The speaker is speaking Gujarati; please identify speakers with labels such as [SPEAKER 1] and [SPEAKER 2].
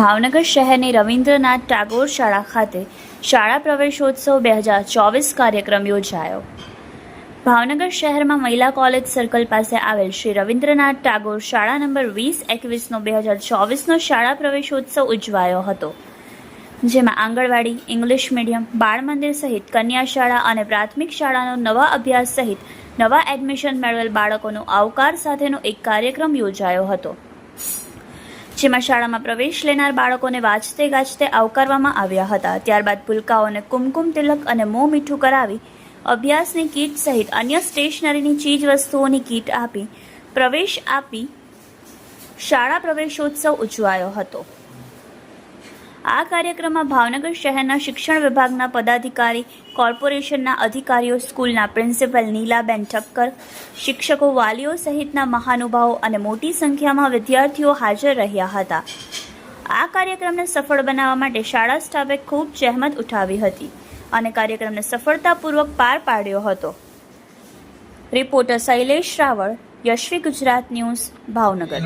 [SPEAKER 1] ભાવનગર શહેરની રવિન્દ્રનાથ ટાગોર શાળા ખાતે શાળા પ્રવેશોત્સવ બે હજાર ચોવીસ કાર્યક્રમ યોજાયો. ભાવનગર શહેરમાં મહિલા કોલેજ સર્કલ પાસે આવેલ શ્રી રવિન્દ્રનાથ ટાગોર શાળા નંબર વીસ એકવીસનો બે હજાર ચોવીસનો શાળા પ્રવેશોત્સવ ઉજવાયો હતો, જેમાં આંગણવાડી, ઇંગ્લિશ મીડિયમ, બાળ મંદિર સહિત કન્યા શાળા અને પ્રાથમિક શાળાનો નવા અભ્યાસ સહિત નવા એડમિશન મેળવેલ બાળકોનો આવકાર સાથેનો એક કાર્યક્રમ યોજાયો હતો. જેમાં શાળામાં પ્રવેશ લેનાર બાળકોને વાંચતે ગાજતે આવકારવામાં આવ્યા હતા. ત્યારબાદ ભૂલકાઓને કુમકુમ તિલક અને મોં મીઠું કરાવી અભ્યાસની કીટ સહિત અન્ય સ્ટેશનરીની ચીજ વસ્તુઓની કીટ આપી પ્રવેશ આપી શાળા પ્રવેશોત્સવ ઉજવાયો હતો. આ કાર્યક્રમમાં ભાવનગર શહેરના શિક્ષણ વિભાગના પદાધિકારી, કોર્પોરેશનના અધિકારીઓ, સ્કૂલના પ્રિન્સિપલ નીલાબેન ઠક્કર, શિક્ષકો, વાલીઓ સહિતના મહાનુભાવો અને મોટી સંખ્યામાં વિદ્યાર્થીઓ હાજર રહ્યા હતા. આ કાર્યક્રમને સફળ બનાવવા માટે શાળા સ્ટાફે ખૂબ જહેમત ઉઠાવી હતી અને કાર્યક્રમને સફળતાપૂર્વક પાર પાડ્યો હતો. Reporter Shailesh Raval, Yashvi Gujarat news, Bhavnagar.